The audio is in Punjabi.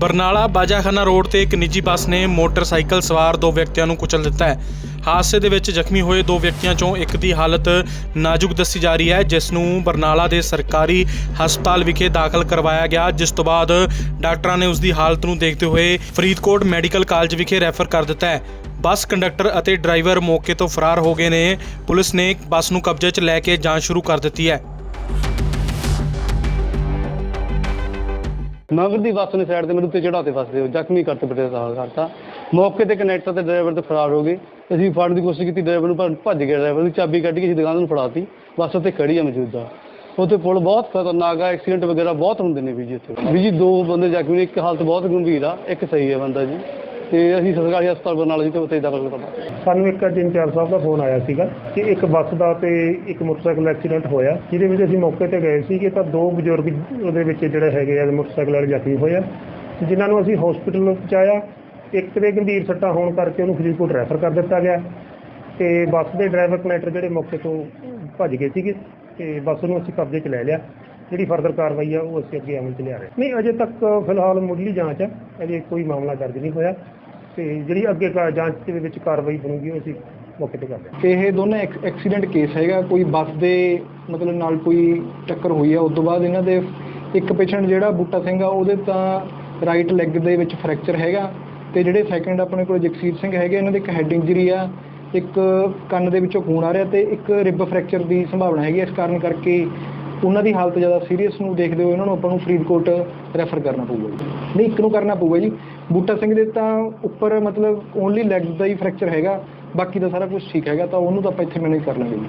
ਬਰਨਾਲਾ ਬਾਜਾਖਾਨਾ ਰੋਡ ਤੇ ਇੱਕ ਨਿੱਜੀ ਬੱਸ ਨੇ ਮੋਟਰਸਾਈਕਲ ਸਵਾਰ ਦੋ ਵਿਅਕਤੀਆਂ ਨੂੰ ਕੁਚਲ ਦਿੱਤਾ ਹੈ। ਹਾਦਸੇ ਦੇ ਵਿੱਚ ਜ਼ਖਮੀ ਹੋਏ ਦੋ ਵਿਅਕਤੀਆਂ ਚੋਂ ਇੱਕ ਦੀ ਹਾਲਤ ਨਾਜ਼ੁਕ ਦੱਸੀ ਜਾ ਰਹੀ ਹੈ, ਜਿਸ ਨੂੰ ਬਰਨਾਲਾ ਦੇ ਸਰਕਾਰੀ ਹਸਪਤਾਲ ਵਿਖੇ ਦਾਖਲ ਕਰਵਾਇਆ ਗਿਆ। ਜਿਸ ਤੋਂ ਬਾਅਦ ਡਾਕਟਰਾਂ ਨੇ ਉਸ ਦੀ ਹਾਲਤ ਨੂੰ ਦੇਖਦੇ ਹੋਏ ਫਰੀਦਕੋਟ ਮੈਡੀਕਲ ਕਾਲਜ ਵਿਖੇ ਰੈਫਰ ਕਰ ਦਿੱਤਾ ਹੈ। ਬੱਸ ਕੰਡਕਟਰ ਅਤੇ ਡਰਾਈਵਰ ਮੌਕੇ ਤੋਂ ਫਰਾਰ ਹੋ ਗਏ ਨੇ। ਪੁਲਿਸ ਨੇ ਬੱਸ ਨੂੰ ਕਬਜ਼ੇ 'ਚ ਲੈ ਕੇ ਜਾਂਚ ਸ਼ੁਰੂ ਕਰ ਦਿੱਤੀ ਹੈ। ਮਗਰ ਦੀ ਬੱਸ ਨੇ ਸਾਈਡ ਤੇ ਮੇਰੇ ਉੱਤੇ ਚੜਾਤੇ ਫਸਦੇ ਹੋ ਜ਼ਖਮੀ ਕਰਤੇ ਬੜੇ ਸਾਲ ਕਰਤਾ। ਮੌਕੇ ਤੇ ਕਨੈਕਟਰ ਤੇ ਡਰਾਈਵਰ ਤੇ ਫਰਾਰ ਹੋ ਗਏ। ਅਸੀਂ ਫੜਨ ਦੀ ਕੋਸ਼ਿਸ਼ ਕੀਤੀ, ਡਰਾਈਵਰ ਨੂੰ ਪਰ ਭੱਜ ਗਿਆ ਡਰਾਈਵਰ ਦੀ ਚਾਬੀ ਕੱਢ ਕੇ ਅਸੀਂ ਦੁਕਾਨ ਨੂੰ ਫੜਾਤੀ। ਬੱਸ ਉੱਤੇ ਖੜੀ ਆ ਮੌਜੂਦਾ ਉੱਥੇ ਪੁਲ ਬਹੁਤ ਖਤਰਨਾਕ ਆ, ਐਕਸੀਡੈਂਟ ਵਗੈਰਾ ਬਹੁਤ ਹੁੰਦੇ ਨੇ ਵੀ ਜੀ ਇੱਥੇ। ਵੀ ਜੀ ਦੋ ਬੰਦੇ ਜ਼ਖਮੀ ਨੇ, ਇੱਕ ਹਾਲਤ ਬਹੁਤ ਗੰਭੀਰ ਆ, ਇੱਕ ਸਹੀ ਹੈ ਬੰਦਾ ਜੀ। ਤੇ ਅਸੀਂ ਸਰਕਾਰੀ ਹਸਪਤਾਲ ਬਰਨਾਲਾ ਜੀ ਤੇ ਉੱਥੇ ਦਾਖਲ ਕਰਤਾ। ਸਾਨੂੰ ਇੱਕ ਅੱਜ ਇੰਚਾਰਜ ਸਾਹਿਬ ਦਾ ਫੋਨ ਆਇਆ ਸੀਗਾ ਕਿ ਇੱਕ ਬੱਸ ਦਾ ਤੇ ਇੱਕ ਮੋਟਰਸਾਈਕਲ ਐਕਸੀਡੈਂਟ ਹੋਇਆ, ਜਿਹਦੇ ਵਿੱਚ ਅਸੀਂ ਮੌਕੇ ਤੇ ਗਏ ਸੀ ਕਿ ਤਾਂ ਦੋ ਬਜ਼ੁਰਗ ਉਹਦੇ ਵਿੱਚ ਜਿਹੜੇ ਹੈਗੇ ਆ, ਮੋਟਰਸਾਈਕਲ ਵਾਲੇ ਜ਼ਖਮੀ ਹੋਏ ਆ ਜਿਨ੍ਹਾਂ ਨੂੰ ਅਸੀਂ ਹਸਪੀਟਲ ਪਹੁੰਚਾਇਆ, ਇੱਕ ਦੇ ਗੰਭੀਰ ਸੱਟਾਂ ਹੋਣ ਕਰਕੇ ਉਹਨੂੰ ਫਰੀਦਕੋਟ ਰੈਫਰ ਕਰ ਦਿੱਤਾ ਗਿਆ, ਤੇ ਬੱਸ ਦੇ ਡਰਾਈਵਰ ਕਨੈਕਟਰ ਜਿਹੜੇ ਮੌਕੇ ਤੋਂ ਭੱਜ ਗਏ ਸੀਗੇ, ਤੇ ਬੱਸ ਨੂੰ ਅਸੀਂ ਕਬਜ਼ੇ 'ਚ ਲੈ ਲਿਆ। ਜਿਹੜੀ ਫਰਦਰ ਕਾਰਵਾਈ ਆ, ਉਹ ਅਸੀਂ ਅੱਗੇ ਅਮਲ 'ਚ ਲਿਆ ਰਹੇ ਨਹੀਂ, ਅਜੇ ਤੱਕ ਫਿਲਹਾਲ ਮੁੱਢਲੀ ਜਾਂਚ ਹੈ ਅਜੇ ਕੋਈ ਮਾਮਲਾ ਦਰਜ ਨਹੀਂ ਹੋਇਆ। ਤੇ ਜਿਹੜੀ ਅੱਗੇ ਕਾ- ਜਾਂਚ ਦੇ ਵਿੱਚ ਕਾਰਵਾਈ ਬਣੂਗੀ, ਉਹ ਅਸੀਂ ਮੌਕੇ ਤੇ ਕਰਦੇ ਹਾਂ। ਇਹ ਦੋਨੇ ਐਕ- ਐਕਸੀਡੈਂਟ ਕੇਸ ਹੈਗਾ, ਕੋਈ ਬੱਸ ਦੇ ਮਤਲਬ ਨਾਲ ਕੋਈ ਟੱਕਰ ਹੋਈ ਆ, ਉਸ ਤੋਂ ਬਾਅਦ ਇਹਨਾਂ ਦੇ ਇੱਕ ਪੇਸ਼ੈਂਟ ਜਿਹੜਾ ਬੂਟਾ ਸਿੰਘ ਆ, ਉਹਦੇ ਤਾਂ ਰਾਈਟ ਲੈਗ ਦੇ ਵਿੱਚ ਫ੍ਰੈਕਚਰ ਹੈਗਾ। ਤੇ ਜਿਹੜੇ ਸੈਕੰਡ ਆਪਣੇ ਕੋਲ ਜਗਸੀਰ ਸਿੰਘ ਹੈਗੇ, ਇਹਨਾਂ ਦੇ ਇੱਕ ਹੈਡ ਇੰਜਰੀ ਆ, ਇੱਕ ਕੰਨ ਦੇ ਵਿੱਚੋਂ ਖੂਨ ਆ ਰਿਹਾ ਤੇ ਇੱਕ ਰਿਬ ਫ੍ਰੈਕਚਰ ਦੀ ਸੰਭਾਵਨਾ ਹੈਗੀ ਇਸ ਕਾਰਨ ਕਰਕੇ ਉਹਨਾਂ ਦੀ ਹਾਲਤ ਜ਼ਿਆਦਾ ਸੀਰੀਅਸ ਨੂੰ ਦੇਖਦੇ ਹੋਏ ਉਹਨਾਂ ਨੂੰ ਆਪਾਂ ਨੂੰ ਫਰੀਦਕੋਟ ਰੈਫਰ ਕਰਨਾ ਪਊਗਾ ਜੀ। ਨਹੀਂ, ਇੱਕ ਨੂੰ ਕਰਨਾ ਪਊਗਾ ਜੀ। ਬੂਟਾ ਸਿੰਘ ਦੇ ਤਾਂ ਉੱਪਰ ਮਤਲਬ ਓਨਲੀ ਲੈਗ ਦਾ ਹੀ ਫ੍ਰੈਕਚਰ ਹੈਗਾ, ਬਾਕੀ ਦਾ ਸਾਰਾ ਕੁਝ ਠੀਕ ਹੈਗਾ, ਤਾਂ ਉਹਨੂੰ ਤਾਂ ਆਪਾਂ ਇੱਥੇ ਮੈਨੇਜ ਕਰ ਲਾਂਗੇ ਜੀ